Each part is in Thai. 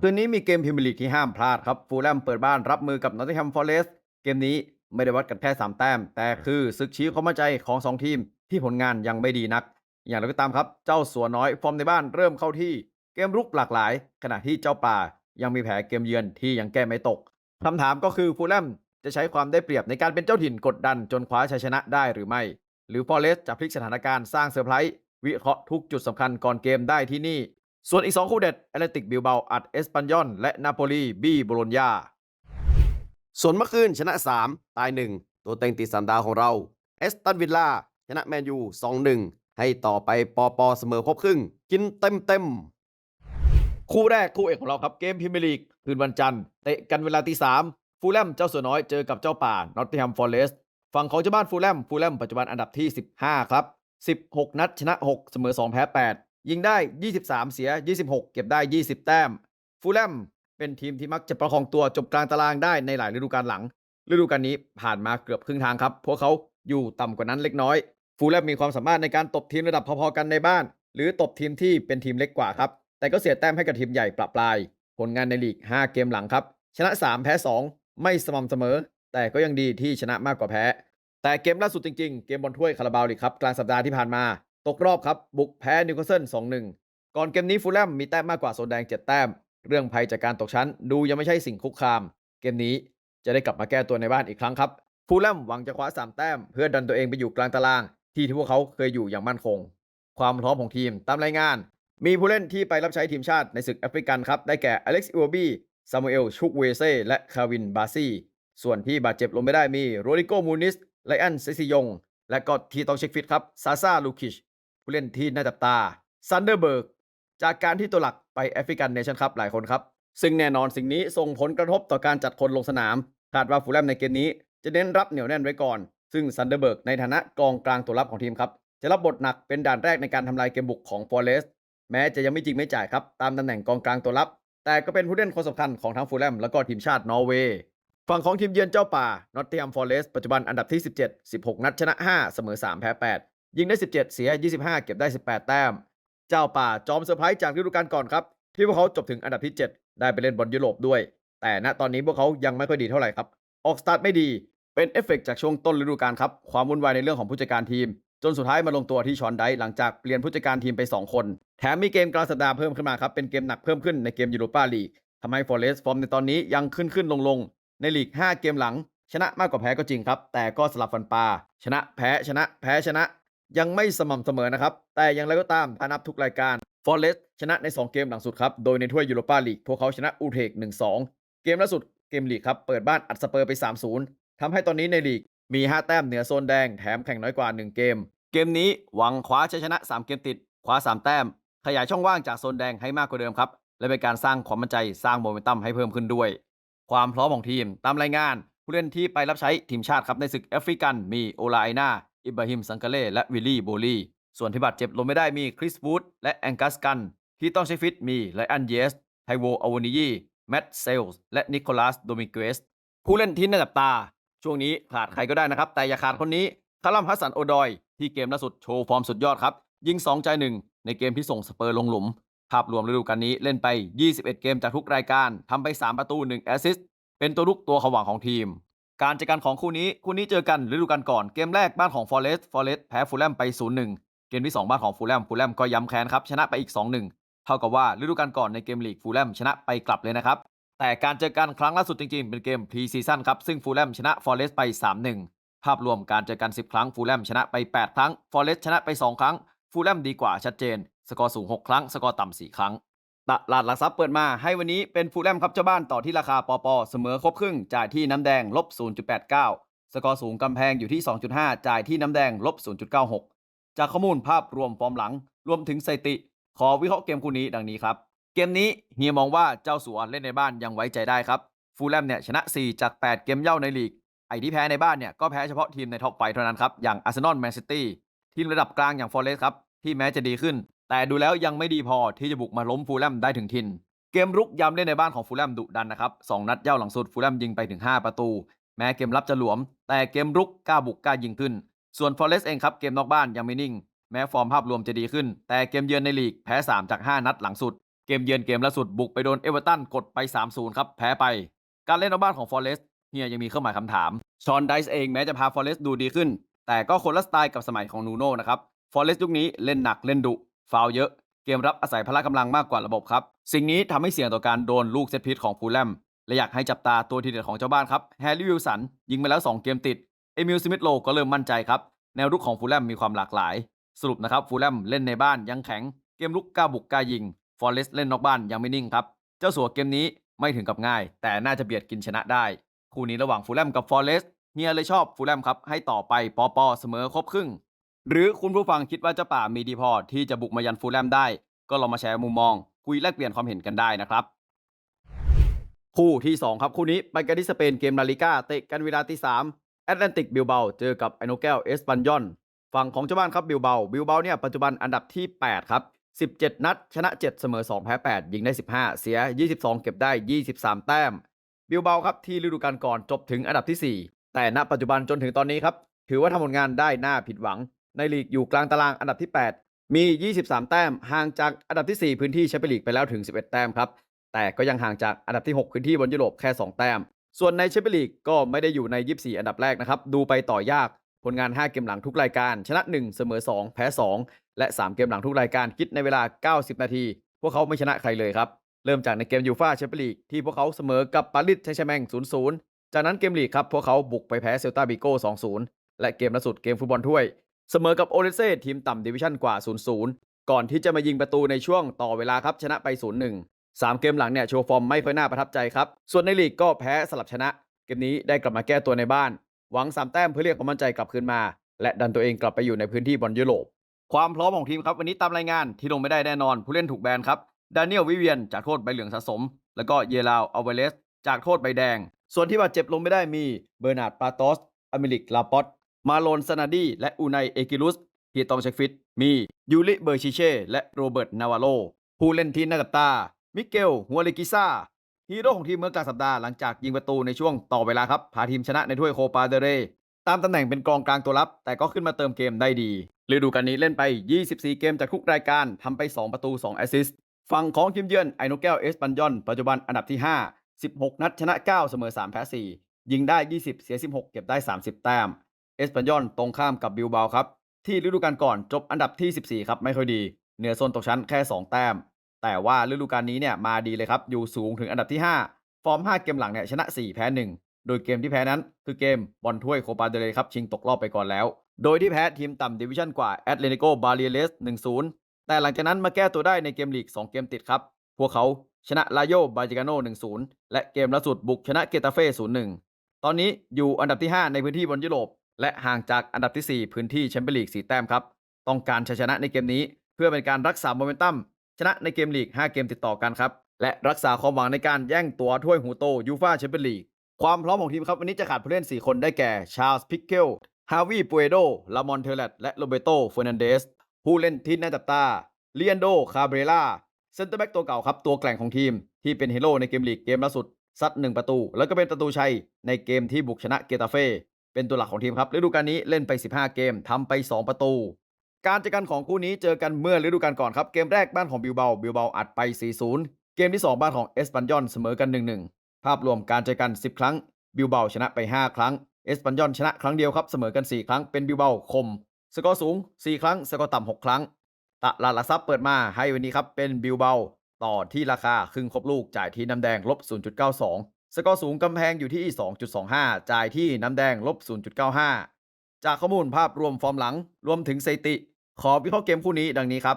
คืนนี้มีเกมพรีเมียร์ลีกที่ห้ามพลาดครับฟูลแลมเปิดบ้านรับมือกับนอตติงแฮมฟอร์เรสเกมนี้ไม่ได้วัดกันแค่3แต้ม แต่คือศึกชี้ความมั่นใจของ 2 ทีมที่ผลงานยังไม่ดีนัก อย่างไรก็ตามครับ เจ้าสัวน้อยฟอร์มในบ้านเริ่มเข้าที่เกมรุกหลากหลาย ขณะที่เจ้าป่ายังมีแผลเกมเยือนที่ยังแก้ไม่ตกคำถามก็คือฟูลแลมจะใช้ความได้เปรียบในการเป็นเจ้าถิ่นกดดันจนคว้าชัยชนะได้หรือไม่ หรือฟอเรสจะพลิกสถานการณ์สร้างเซอร์ไพรส์วิเคราะห์ทุกจุดสำคัญก่อนเกมได้ที่นี่ ส่วนอีก 2 คู่เด็ดแอตเลติกบิลเบาอัดเอสปันยอนและนาโปลีบี้โบโลญญาส่วนเมื่อคืนชนะ 3 ตาย 1 ตัวเต็งติดสามดาวของเราเอสตันวิลล่าชนะแมนยู 2-1 ให้ต่อไปปอปอเสมอครบครึ่ง กินเต็มเต็มคู่แรกคู่เอกของเราครับเกมพรีเมียร์ลีกคืนวันจันทร์เตะกันเวลาตีสามฟูลแลมเจ้าสือน้อยเจอกับเจ้าป่านอตติแฮมฟอร์เรสต์ฝั่งของเจ้าบ้านฟูลแลมฟูลแลมปัจจุบันอันดับที่ 15 ครับ 16 นัดชนะ 6 เสมอ 2 แพ้ 8 ยิงได้ 23 เสีย 26 เก็บได้ 20 แต้ม ฟูลแลมเป็นทีมที่มักจะประคองตัวจบกลางตารางได้ในหลายฤดูกาลหลัง ฤดูกาลนี้ผ่านมาเกือบครึ่งทางครับ พวกเขาอยู่ต่ำกว่านั้นเล็กน้อย ฟูลแลมมีความสามารถในการตบทีมระดับพอๆกันในบ้าน หรือตบทีมที่เป็นทีมเล็กกว่าครับ แต่ก็เสียแต้มให้กับทีมใหญ่ประปราย ผลงานในลีก 5 เกมหลังครับ ชนะ 3 แพ้ 2 ไม่สม่ำเสมอ แต่ก็ยังดีที่ชนะมากกว่าแพ้ แต่เกมล่าสุดจริงๆ เกมบอลถ้วยคาราบาวลีกครับกลางสัปดาห์ที่ผ่านมา ตกรอบครับ บุกแพ้นิวคาสเซิล2-1 ก่อนเกมนี้ฟูลแลมมีแต้มมากกว่าโซนแดง 7 แต้ม เรื่องภัยจากการตกชั้น ดูยังไม่ใช่สิ่งคุกคาม เกมนี้จะได้กลับมาแก้ตัวในบ้านอีกครั้งครับฟูลแลมหวังจะคว้า 3 แต้ม เพื่อดันตัวเองไปอยู่กลางตาราง ที่ที่พวกเขาเคยอยู่อย่างมั่นคง ความพร้อมของทีมตามรายงาน มีผู้เล่นที่ไปรับใช้ทีมชาติในศึกแอฟริกันครับได้แก่อเล็กซ์อิวบีซามูเอลชุกเวเซ่และคาวินบาซีส่วนที่บาดเจ็บลงไม่ได้มีโรดิโกมูนิสไลอันเซซิยงและก็ที่ต้องเช็คฟิตครับซาซาลูคิช ผู้เล่นที่น่าจับตาซันเดอร์เบิร์กจากการที่ตัวหลักไปแอฟริกันเนชั่นคัพหลายคนครับ ซึ่งแน่นอนสิ่งนี้ส่งผลกระทบต่อการจัดคนลงสนามคาดว่าฟูลแลมในเกมนี้ จะเน้นรับเหนียวแน่นไว้ก่อน ซึ่งซันเดอร์เบิร์กในฐานะกองกลางตัวรับของทีมครับ จะรับบทหนักเป็นด่านแรกในการทำลายเกมบุกของฟอร์เรสต์แม้จะยังไม่จริงไม่จ่ายครับ ตามตำแหน่งกองกลางตัวรับ แต่ก็เป็นผู้เล่นคนสำคัญของทั้งฟูลแลมและก็ทีมชาตินอร์เวย์ฝั่งของทีมเยือนเจ้าป่านอตติงแฮมฟอร์เรสต์ปัจจุบันอันดับที่ 17 16 นัดชนะ 5 เสมอ 3 แพ้ 8 ยิงได้ 17 เสีย 25 เก็บได้ 18 แต้ม เจ้าป่าจอมเซอร์ไพรส์จากฤดูกาลก่อนครับ ที่พวกเขาจบถึงอันดับที่ 7 ได้ไปเล่นบอลยุโรปด้วย แต่ณตอนนี้พวกเขายังไม่ค่อยดีเท่าไหร่ครับ ออกสตาร์ทไม่ดีเป็นเอฟเฟกต์จากช่วงต้นฤดูกาลครับความวุ่นวายในเรื่องของผู้จัดการทีม จนสุดท้ายมาลงตัวที่ชอนไดหลังจากเปลี่ยนผู้จัดการทีมไป 2 คน แถมมีเกมกลางสัปดาห์เพิ่มขึ้นมาครับเป็นเกมหนักเพิ่มขึ้นในเกมยูโรปาลีกทำให้ฟอร์เรสต์ฟอร์มในตอนนี้ยังขึ้นขึ้นลงลงในลีก 5 เกมหลัง ชนะมากกว่าแพ้ก็จริงครับ แต่ก็สลับฟันปลาชนะแพ้ชนะ แพ้ชนะ ยังไม่สม่ำเสมอนะครับ แต่อย่างไรก็ตามถ้านับทุกรายการฟอร์เรสต์ชนะใน 2 เกมหลังสุดครับ โดยในถ้วยยูโรปาลีกพวกเขาชนะอูเทก1-2 เกมล่าสุดเกมลีกครับเปิดบ้านอัดสเปอร์ไป 3-0 ทำให้ตอนนี้ในลีกมี 5 แต้มเหนือโซนแดงแถมแข่งน้อยกว่า 1 เกม เกมนี้หวังคว้าชัยชนะ 3 เกมติดคว้า 3 แต้ม ขยายช่องว่างจากโซนแดงให้มากกว่าเดิมครับ และเป็นการสร้างความมั่นใจสร้างโมเมนตัมให้เพิ่มขึ้นด้วย ความพร้อมของทีมตามรายงาน ผู้เล่นที่ไปรับใช้ทีมชาติครับในศึกแอฟริกันมีโอลาไอนา อิบราฮิมซังกาเล่และวิลลี่โบลีส่วนที่บาดเจ็บลงไม่ได้มีคริสวูดและแองกัสกัน ที่ต้องใช้ฟิตมีไลอันเยสไทโวอวานิยีแมตเซลส์และนิโคลัสโดมิเกสผู้เล่นที่น่าจับตา ช่วงนี้ขาดใครก็ได้นะครับ แต่อย่าขาดคนนี้คารัมฮัสสันโอดอย ที่เกมล่าสุดโชว์ฟอร์มสุดยอดครับ ยิง 2 ใจ1ในเกมที่ส่งสเปอร์ลงหลุม ภาพรวมฤดูกาลนี้เล่นไป 21 เกมจากทุกรายการทำไป 3 ประตู 1 แอสซิสต์เป็นตัวลุกตัวขวังของทีม การเจอกันของคู่นี้คู่นี้เจอกันฤดูกาลก่อนเกมแรกบ้านของฟอเรสต์ฟอเรสต์แพ้ฟูลแลมไป 0-1 เกมที่ 2 บ้านของฟูลแลมฟูลแลมก็ย้ำแค้นครับชนะไปอีก 2-1 เท่ากับว่าฤดูกาลก่อนในเกมลีกฟูลแลมชนะไปกลับเลยนะครับแต่การเจอกันครั้งล่าสุดจริงๆ เป็นเกมพรีซีซั่นครับซึ่งฟูลแลมชนะฟอเรสต์ไป 3-1 ภาพรวมการเจอกัน 10 ครั้งฟูลแลมชนะไป 8 ครั้งฟอเรสต์ชนะไป 2 ครั้งฟูลแลมดีกว่าชัดเจน สกอร์สูง 6 ครั้ง สกอร์ต่ำ4 ครั้ง ตลาดหลักทรัพย์เปิดมาให้วันนี้เป็นฟูลแลมครับเจ้าบ้านต่อที่ราคาปอปอเสมอครบครึ่ง จ่ายที่น้ำแดงลบ 0.89 สกอร์สูงกำแพงอยู่ที่ 2.5 จ่ายที่น้ำแดงลบ 0.96 จากข้อมูลภาพรวมฟอร์มหลัง รวมถึงสถิติ ขอวิเคราะห์เกมคู่นี้ดังนี้ครับ เกมนี้เฮียมองว่าเจ้าสัวเล่นในบ้านยังไว้ใจได้ครับฟูลแลมเนี่ยชนะ 4 จาก 8 เกมเย่าในลีก ไอที่แพ้ในบ้านเนี่ยก็แพ้เฉพาะทีมในท็อปไฟเท่านั้นครับอย่างอาร์เซนอลแมนซิตี้ทีมระดับกลางอย่างฟอร์เรสต์ครับที่แม้จะดีขึ้น แต่ดูแล้วยังไม่ดีพอที่จะบุกมาล้มฟูลแลมได้ถึงทิน เกมรุกย้ำเล่นในบ้านของฟูลแลมดุดันนะครับสองนัดเย่าหลังสุดฟูลแลมยิงไปถึง 5 ประตู แม้เกมรับจะหลวม แต่เกมรุกกล้าบุกกล้ายิงขึ้น ส่วนฟอเรสต์เองครับเกมนอกบ้านยังไม่นิ่ง แม้ฟอร์มภาพรวมจะดีขึ้น แต่เกมเยือนในลีกแพ้ 3 จาก 5 นัดหลังสุด เกมเยือนเกมล่าสุดบุกไปโดนเอเวอร์ตันกดไป3-0ครับแพ้ไป การเล่นนอกบ้านของฟอร์เรสต์เฮียยังมีเครื่องหมายคำถาม ชอนไดส์เองแม้จะพาฟอร์เรสต์ดูดีขึ้น แต่ก็คนละสไตล์กับสมัยของนูโน่นะครับ ฟอร์เรสยุคนี้เล่นหนักเล่นดุ ฟาวเยอะ เกมรับอาศัยพละกำลังมากกว่าระบบครับ สิ่งนี้ทำให้เสี่ยงต่อการโดนลูกเซตพีซของฟูลแลมและอยากให้จับตาตัวทีเด็ดของเจ้าบ้านครับแฮร์รี่วิลสันยิงไปแล้ว 2 เกมติด เอมิลสมิธโลก็เริ่มมั่นใจครับแนวรุกของฟูลแลมมีความหลากหลาย สรุปนะครับฟูลแลมเล่นในบ้านยังแข็ง เกมลุกกล้าบุกกล้ายิงฟอร์เรสเล่นนอกบ้านยังไม่นิ่งครับเจ้าสัวเกมนี้ไม่ถึงกับง่าย แต่น่าจะเบียดกินชนะได้ คู่นี้ระหว่างฟูลแลมกับฟอร์เรสเฮียเลยชอบฟูลแลมครับให้ต่อไปปอปอเสมอครบครึ่ง หรือคุณผู้ฟังคิดว่าเจ้าป่ามีดีพอที่จะบุกมายันฟูลแลมได้ ก็ลองมาแชร์มุมมอง คุยแลกเปลี่ยนความเห็นกันได้นะครับ คู่ที่ 2 ครับคู่นี้ไปกันที่สเปนเกมลาลิก้าเตะกันเวลาที่3แอตแลนติกบิลเบาเจอกับไอโนเกลเอสปันยอนฝั่งของเจ้าบ้านครับบิลเบาบิลเบาเนี่ยปัจจุบันอันดับที่ 8 ครับ 17 นัด ชนะ 7 เสมอ 2 แพ้ 8 ยิงได้ 15 เสีย 22 เก็บได้ 23 แต้ม บิลเบาครับที่ฤดูกาลก่อนจบถึงอันดับที่ 4 แต่ณปัจจุบันจนถึงตอนนี้ครับ ถือว่าทำผลงานได้น่าผิดหวัง ในลีกอยู่กลางตารางอันดับที่ 8 มี 23 แต้ม ห่างจากอันดับที่ 4 พื้นที่แชมเปี้ยนลีกไปแล้วถึง 11 แต้มครับ แต่ก็ยังห่างจากอันดับที่ 6 พื้นที่บนยุโรปแค่ 2 แต้ม ส่วนในแชมเปี้ยนลีกก็ไม่ได้อยู่ใน 24 อันดับแรกนะครับ ดูไปต่อยาก ผลงาน 5 เกมหลังทุกรายการ ชนะ 1 เสมอ 2 แพ้ 2 และ 3 เกมหลังทุกรายการคิดในเวลา 90 นาที พวกเขาไม่ชนะใครเลยครับ เริ่มจากในเกมยูฟ่าแชมเปี้ยนลีกที่พวกเขาเสมอกับปารีสแซงต์แชร์แมง0-0 จากนั้นเกมลีกครับพวกเขาบุกไปแพ้เซลตาบิโก้2-0 และเกมล่าสุดเกมฟุตบอลถ้วย เสมอกับโอเรเซ่ทีมต่ำดิวิชั่นกว่า 0-0 ก่อนที่จะมายิงประตูในช่วงต่อเวลาครับชนะไป 0-1 3 เกมหลังเนี่ยโชว์ฟอร์มไม่ค่อยน่าประทับใจครับ ส่วนในลีกก็แพ้สลับชนะ เกมนี้ได้กลับมาแก้ตัวในบ้าน หวัง 3 แต้มเพื่อเรียกความมั่นใจกลับคืนมา และดันตัวเองกลับไปอยู่ในพื้นที่บอลยุโรป ความพร้อมของทีมครับ วันนี้ตามรายงานที่ลงไม่ได้แน่นอน ผู้เล่นถูกแบนครับดานิเอลวิเวียนจากโทษใบเหลืองสะสม แล้วก็เยลาวอเวเลสจากโทษใบแดง ส่วนที่บาดเจ็บลงไม่ได้มีเบอร์นาร์ดปาโตสอเมริกลาปอต มาโลนซานาดีและอูไนเอกิลุสที่ต้องเช็คฟิต มียูริเบอร์ชิเช่ และโรเบิร์ตนาวาโลผู้เล่นที่น่าจับตา มิเกลฮัวเลกิซ่าฮีโร่ของทีมเมื่อกลางสัปดาห์หลังจากยิงประตูในช่วงต่อเวลาครับ พาทีมชนะในถ้วยโคปาเดเร ตามตำแหน่งเป็นกองกลางตัวรับ แต่ก็ขึ้นมาเติมเกมได้ดีฤดูกาลนี้เล่นไป 24 เกมจากทุกรายการทำไป 2 ประตู 2 แอสซิสต์ฝั่งของทีมเยือนไอโนเกลเอสปันยอน ปัจจุบันอันดับที่ 5 16 นัดชนะ 9 เสมอ 3 แพ้ 4 ยิงได้ 20 เสีย 16 เก็บได้ 30 แต้ม เอสปันยอนตรงข้ามกับบิลบาครับ ที่ฤดูกาลก่อนจบอันดับที่ 14 ครับ ไม่ค่อยดี เหนือโซนตกชั้นแค่ 2 แต้ม แต่ว่าฤดูกาลนี้เนี่ยมาดีเลยครับ อยู่สูงถึงอันดับที่ 5 ฟอร์ม 5 เกมหลังเนี่ยชนะ 4 แพ้ 1 โดยเกมที่แพ้นั้น คือเกมบอลถ้วยโคปาเดเรครับชิงตกรอบไปก่อนแล้ว โดยที่แพ้ทีมต่ำดิวิชั่นกว่าแอตเลติโกบาเลียเลส1-0 แต่หลังจากนั้นมาแก้ตัวได้ในเกมลีก 2 เกมติดครับ พวกเขาชนะลาโยบาจิกาโน1-0 และเกมล่าสุดบุกชนะเกตาเฟ่0-1 ตอนนี้อยู่อันดับที่ 5 ในพื้นที่บนยุโรป และห่างจากอันดับที่ 4 พื้นที่แชมเปี้ยนลีก4แต้มครับ ต้องการชัยชนะในเกมนี้ เพื่อเป็นการรักษาโมเมนตัมชนะในเกมลีก 5 เกมติดต่อกันครับ และรักษาความหวังในการแย่งตัวถ้วยหูโตยูฟาแชมเปี้ยนลีก ความพร้อมของทีมครับ วันนี้จะขาดผู้เล่น 4 คนได้แก่ชาร์ลส์พิกเกลฮาวิปูเอโดลามอนเทเลตและโรเบโตเฟอร์นันเดสผู้เล่นที่น่าจับตาเลียนโดคาเบรล่าเซนเตอร์แบ็กตัวเก่าครับตัวแกร่งของทีม ที่เป็นฮีโร่ในเกมลีกเกมล่าสุดซัด1ประตู แล้วก็เป็นประตูชัยในเกมที่บุกชนะเกตาเฟ่ เป็นตัวหลักของทีมครับฤดูกาลนี้เล่นไป 15 เกมทำไป 2 ประตู การเจอกันของคู่นี้เจอกันเมื่อฤดูกาลก่อนครับเกมแรกบ้านของบิลเบาบิลเบาอัดไป 4-0 เกมที่ 2 บ้านของเอสปันยอนเสมอกัน 1-1 ภาพรวมการเจอกัน 10 ครั้งบิลเบาชนะไป 5 ครั้งเอสปันยอนชนะครั้งเดียวครับเสมอกัน 4 ครั้งเป็นบิลเบาคม สกอร์สูง 4 ครั้ง สกอร์ต่ำ6ครั้งตลาดหลักทรัพย์เปิดมาให้วันนี้ครับเป็นบิลเบาต่อที่ราคาครึ่งครบลูกจ่ายที่น้ำแดงลบ0.92 สกอร์สูงกำแพงอยู่ที่ 2.25 จ่ายที่น้ำแดงลบ 0.95 จากข้อมูลภาพรวมฟอร์มหลัง รวมถึงสถิติ ขอวิเคราะห์เกมคู่นี้ดังนี้ครับ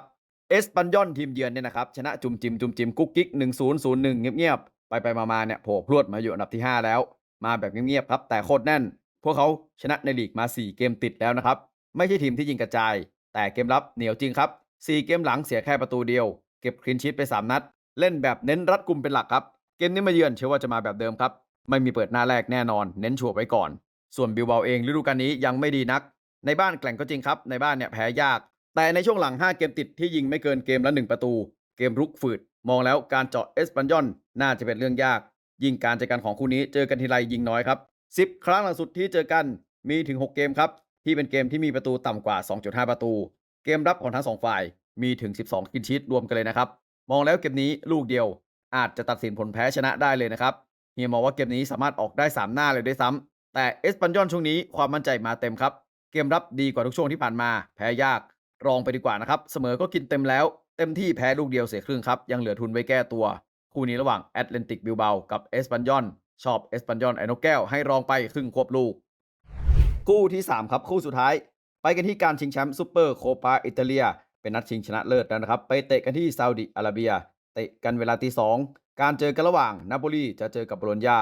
เอสปันยอนทีมเยือนเนี่ยนะครับ ชนะจุมจิมจุมจิมกุ๊กกิ๊ก 1001 เงียบๆ ไปไปมาๆเนี่ยโผล่พรวดมาอยู่อันดับที่ 5 แล้ว มาแบบเงียบๆครับ แต่โคตรแน่น พวกเขาชนะในลีกมา 4 เกมติดแล้วนะครับ ไม่ใช่ทีมที่ยิงกระจาย แต่เกมรับเหนียวจริงครับ 4 เกมหลังเสียแค่ประตูเดียว เก็บคลีนชีตไป 3 นัด เล่นแบบเน้นรัดกุมเป็นหลักครับ เกมนี้มาเยือนเชื่อว่าจะมาแบบเดิมครับ ไม่มีเปิดหน้าแรกแน่นอน เน้นชัวร์ไว้ก่อน ส่วนบิลเบาเองฤดูกาลนี้ยังไม่ดีนัก ในบ้านแกล่งก็จริงครับ ในบ้านเนี่ยแพ้ยาก แต่ในช่วงหลัง 5 เกมติดที่ยิงไม่เกินเกมละ 1 ประตู เกมรุกฝืด มองแล้วการเจาะเอสปันยอนน่าจะเป็นเรื่องยาก ยิ่งการเจอกันของคู่นี้เจอกันทีไรยิงน้อยครับ10 ครั้งหลังสุดที่เจอกันมีถึง 6 เกมครับที่เป็นเกมที่มีประตูต่ำกว่า 2.5 ประตู เกมรับของทั้ง 2 ฝ่ายมีถึง 12 กินชีตรวมกันเลยนะครับ มองแล้วเกมนี้ลูกเดียว อาจจะตัดสินผลแพ้ชนะได้เลยนะครับเฮียมองว่าเกมนี้สามารถออกได้ 3 หน้าเลยด้วยซ้ำแต่เอสปันยอนช่วงนี้ความมั่นใจมาเต็มครับ เกมรับดีกว่าทุกช่วงที่ผ่านมา แพ้ยาก รองไปดีกว่านะครับ เสมอก็กินเต็มแล้ว เต็มที่แพ้ลูกเดียวเสียครึ่งครับ ยังเหลือทุนไว้แก้ตัว คู่นี้ระหว่างแอตเลนติกบิลเบากับเอสปันยอน ชอบเอสปันยอนไอโนแก้วให้รองไปครึ่งควบลูก คู่ที่ 3 ครับคู่สุดท้าย ไปกันที่การชิงแชมป์ซูเปอร์โคปาอิตาเลีย เป็นนัดชิงชนะเลิศแล้วนะครับ ไปเตะกันที่ซาอุดิอาระเบีย เตะกันเวลาตีสองการเจอกันระหว่างนาโปลีจะเจอกับโบโลญญา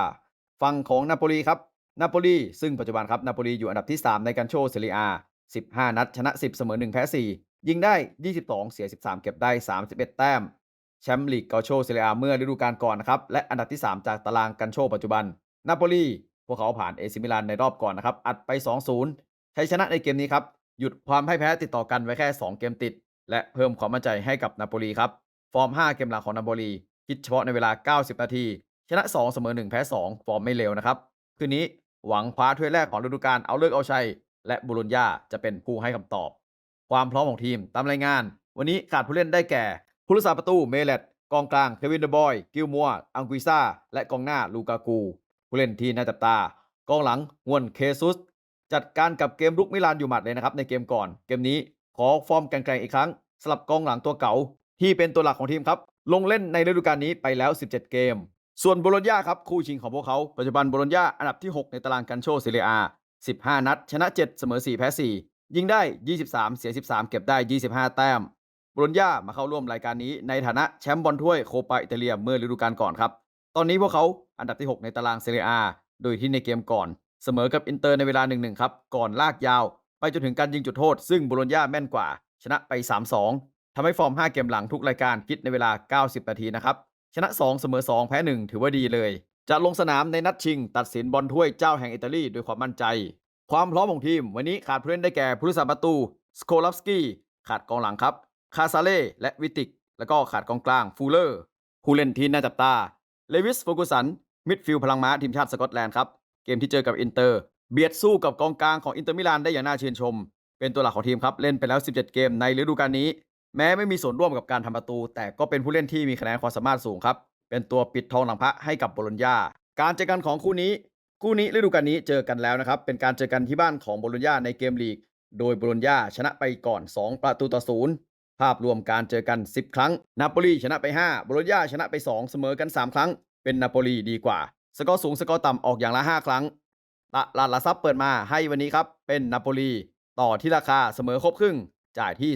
ฝั่งของนาโปลีครับนาโปลีซึ่งปัจจุบันครับนาโปลีอยู่อันดับที่ 3 ในการโชว์เซเรีย15 นัด ชนะ 10 เสมอ 1 แพ้ 4 ยิงได้ 22 เสีย 13 เก็บได้ 31 แต้ม แชมป์ลีกกาโชเซเรียเมื่อฤดูกาลก่อนนะครับ และอันดับที่ 3 จากตารางกันโชปัจจุบันนาโปลีพวกเขาผ่านเอซิมิลานในรอบก่อนนะครับ อัดไป 2-0ชัยชนะในเกมนี้ครับ หยุดความพ่ายแพ้ติดต่อกันไว้แค่ 2 เกมติด และเพิ่มความมั่นใจให้กับนาโปลีครับ ฟอร์ม 5 เกมหลังของนาโปลีคิดเฉพาะในเวลา 90 นาที ชนะ 2 เสมอ 1 แพ้ 2 ฟอร์มไม่เลวนะครับ คืนนี้หวังคว้าถ้วยแรกของฤดูกาลเอาเลิกเอาชัย และบุรุญญาจะเป็นผู้ให้คำตอบ ความพร้อมของทีมตามรายงาน วันนี้ขาดผู้เล่นได้แก่ผู้รักษาประตูเมเลตกองกลางเควินเดอบอย กิลมัว อังกุิซ่า และกองหน้าลูกากู ผู้เล่นที่น่าจับตา กองหลังงวนเคซุส จัดการกับเกมรุกมิลานอยู่หมัดเลยนะครับในเกมก่อน เกมนี้ขอฟอร์มแกร่งๆอีกครั้งสลับกองหลังตัวเก่า ที่เป็นตัวหลักของทีมครับ ลงเล่นในฤดูกาลนี้ไปแล้ว 17 เกม ส่วนโบโลญญาครับคู่ชิงของพวกเขา ปัจจุบันโบโลญญาอันดับที่ 6 ในตารางกันโชเซเรียอา15 นัด ชนะ 7 เสมอ 4 แพ้ 4 ยิงได้ 23 เสีย 13 เก็บได้ 25 แต้มโบโลญญามาเข้าร่วมรายการนี้ในฐานะแชมป์บอลถ้วยโคปาอิตาเลียเมื่อฤดูกาลก่อนครับ ตอนนี้พวกเขาอันดับที่ 6 ในตารางเซเรียอาโดยที่ในเกมก่อน เสมอกับอินเตอร์ในเวลา 1-1 ครับ ก่อนลากยาว ไปจนถึงการยิงจุดโทษ ซึ่งโบโลญญาแม่นกว่า ชนะไป 3-2ำให้ฟอร์ม 5 เกมหลังทุกรายการคิดในเวลา 90 นาทีนะครับ ชนะ 2 เสมอ 2 แพ้ 1 ถือว่าดีเลย จะลงสนามในนัดชิง ตัดสินบอลถ้วยเจ้าแห่งอิตาลีด้วยความมั่นใจ ความพร้อมของทีม วันนี้ขาดผู้เล่นได้แก่ผู้รักษาประตูสโคลัฟสกี้ขาดกองหลังครับคาซาเล่และวิติก แล้วก็ขาดกองกลางฟูเลอร์ผู้เล่นที่น่าจับตาเลวิสโฟกุสันมิดฟิลด์พลังม้าทีมชาติสกอตแลนด์ครับเกมที่เจอกับอินเตอร์เบียดสู้กับกองกลางของอินเตอร์มิลานได้อย่างน่าชื่นชม เป็นตัวหลักของทีมครับ เล่นไปแล้ว 17 เกมในฤดูกาลนี้ แม้ไม่มีส่วนร่วมกับการทำประตู แต่ก็เป็นผู้เล่นที่มีคะแนนความสามารถสูงครับ เป็นตัวปิดทองหลังพระให้กับโบโลญญาการเจอกันของคู่นี้ คู่นี้ฤดูกาลนี้เจอกันแล้วนะครับ เป็นการเจอกันที่บ้านของโบโลญญาในเกมลีก โดยโบโลญญาชนะไปก่อน 2 ประตูต่อศูนย์ภาพรวมการเจอกัน 10 ครั้ง นาโปลีชนะไป5โบโลญญาชนะไป 2 เสมอกัน 3 ครั้ง เป็นนาโปลีดีกว่า สกอร์สูงสกอร์ต่ำออกอย่างละ 5 ครั้งตลาดหลักทรัพย์เปิดมาให้วันนี้ครับ เป็นนาโปลีต่อที่ราคาเสมอครบครึ่ง จ่ายที่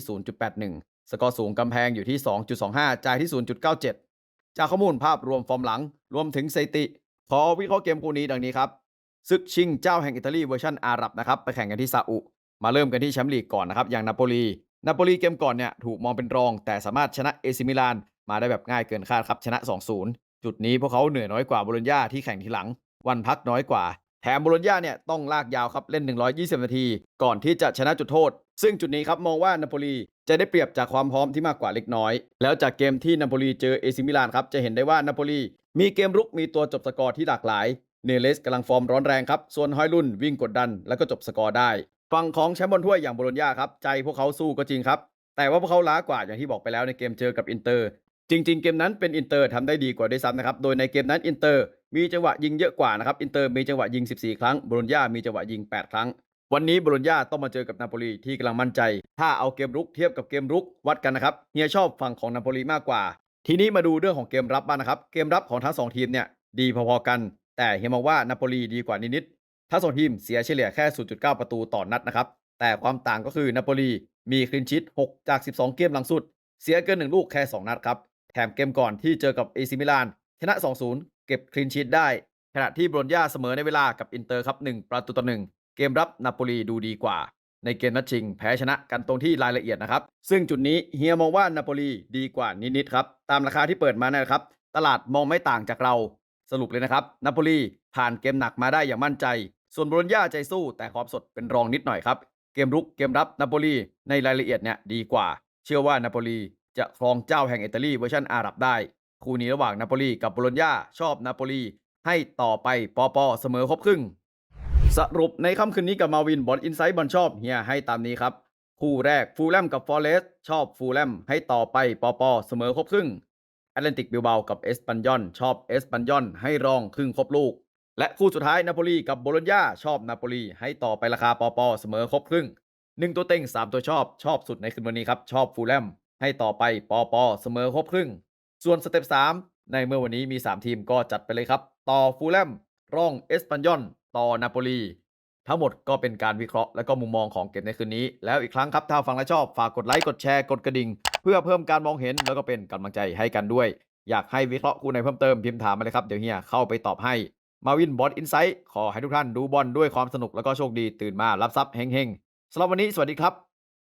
0.81 สกอร์สูงกำแพงอยู่ที่ 2.25 จ่ายที่ 0.97 จากข้อมูลภาพรวมฟอร์มหลัง รวมถึงสถิติ ขอวิเคราะห์เกมคู่นี้ดังนี้ครับศึกชิงเจ้าแห่งอิตาลีเวอร์ชันอาหรับนะครับไปแข่งกันที่ซาอุ มาเริ่มกันที่แชมป์ลีกก่อนนะครับ อย่างนาโปลีนาโปลีเกมก่อนเนี่ยถูกมองเป็นรอง แต่สามารถชนะเอซิมิลานมาได้แบบง่ายเกินคาดครับชนะ 2-0 จุดนี้พวกเขาเหนื่อยน้อยกว่าโบโลญญาที่แข่งทีหลัง วันพักน้อยกว่าแถมโบโลญญาเนี่ยต้องลากยาวครับเล่น 120 นาที ก่อนที่จะชนะจุดโทษ ซึ่งจุดนี้ครับมองว่านาโปลี จะได้เปรียบจากความพร้อมที่มากกว่าเล็กน้อย แล้วจากเกมที่นาโปลีเจอเอซิมิลานครับจะเห็นได้ว่านาโปลีมีเกมรุกมีตัวจบสกอร์ที่หลากหลาย เนเลสกำลังฟอร์มร้อนแรงครับ ส่วนฮอยลุนวิ่งกดดันแล้วก็จบสกอร์ได้ ฝั่งของแชมป์บอลถ้วยอย่างโบโลญญาครับใจพวกเขาสู้ก็จริงครับ แต่ว่าพวกเขาล้ากว่าอย่างที่บอกไปแล้วในเกมเจอกับอินเตอร์ จริง ๆ เกมนั้นเป็นอินเตอร์ทำได้ดีกว่าด้วยซ้ำนะครับ โดยในเกมนั้นอินเตอร์มีจังหวะยิงเยอะกว่านะครับ อินเตอร์มีจังหวะยิง 14 ครั้ง โบโลญญามีจังหวะยิง 8 ครั้ง วันนี้บโลญญาต้องมาเจอกับนาโปลีที่กำลังมั่นใจ ถ้าเอาเกมรุกเทียบกับเกมรุกวัดกันนะครับเฮียชอบฝั่งของนาโปลีมากกว่า ทีนี้มาดูเรื่องของเกมรับบ้างนะครับ เกมรับของทั้งสองทีมเนี่ยดีพอๆกัน แต่เฮียมองว่านาโปลีดีกว่านิดๆทั้งสองทีมเสียเฉลี่ยแค่ 0.9 ประตูต่อนัดนะครับแต่ความต่างก็คือนาโปลีมีคลินชิต 6 จาก 12 เกมหลังสุด เสียเกิน 1 ลูกแค่ 2 นัดครับแถมเกมก่อนที่เจอกับเอซิมิลานชนะ 2-0 เก็บคลินชิตได้ ขณะที่บรอนญาเสมอในเวลากับอินเตอร์ครับ 1 ประตูต่อ1 เกมรับนาโปลีดูดีกว่า ในเกมนัดชิง แพ้ชนะกันตรงที่รายละเอียดนะครับ ซึ่งจุดนี้เฮียมองว่านาโปลีดีกว่านิดๆครับ ตามราคาที่เปิดมานะครับ ตลาดมองไม่ต่างจากเรา สรุปเลยนะครับนาโปลีผ่านเกมหนักมาได้อย่างมั่นใจ ส่วนบรอนญาใจสู้แต่ความสดเป็นรองนิดหน่อยครับ เกมรุกเกมรับนาโปลีในรายละเอียดเนี่ยดีกว่า เชื่อว่านาโปลีจะครองเจ้าแห่งอิตาลีเวอร์ชันอาหรับได้คู่นี้ระหว่างนาโปลีกับโบโลญญาชอบนาโปลีให้ต่อไปปอปอเสมอครบครึ่ง สรุปในค่ำคืนนี้กับมาวินบอลอินไซต์บอลชอบเฮียให้ตามนี้ครับ คู่แรกฟูลแลมกับฟอเรสต์ชอบฟูลแลมให้ต่อไปปอปอเสมอครบครึ่งแอตเลนติกบิลเบากับเอสปันยอน ชอบเอสปันยอนให้รองครึ่งครบลูก และคู่สุดท้ายนาโปลีกับโบโลญญาชอบนาโปลีให้ต่อไปราคาปอปอเสมอครบครึ่งหนึ่งตัวเต็งสามตัวชอบชอบสุดในคืนวันนี้ครับชอบฟูลแลมให้ต่อไปปอปอเสมอครบครึ่ง ส่วนสเต็ป3ในเมื่อวันนี้มี 3 ทีมก็จัดไปเลยครับ ต่อฟูลแลมร่องเอสปันยอน ต่อนาโปลีทั้งหมดก็เป็นการวิเคราะห์และก็มุมมองของเกมในคืนนี้ แล้วอีกครั้งครับถ้าฟังและชอบฝากกดไลค์กดแชร์กดกระดิ่ง เพื่อเพิ่มการมองเห็นแล้วก็เป็นกำลังใจให้กันด้วย อยากให้วิเคราะห์คู่ไหนเพิ่มเติมพิมพ์ถามมาเลยครับเดี๋ยวเฮียเข้าไปตอบให้มาวินบอลอินไซต์ขอให้ทุกท่านดูบอลด้วยความสนุกแล้วก็โชคดีตื่นมารับทรัพย์เฮงๆสำหรับวันนี้สวัสดีครับ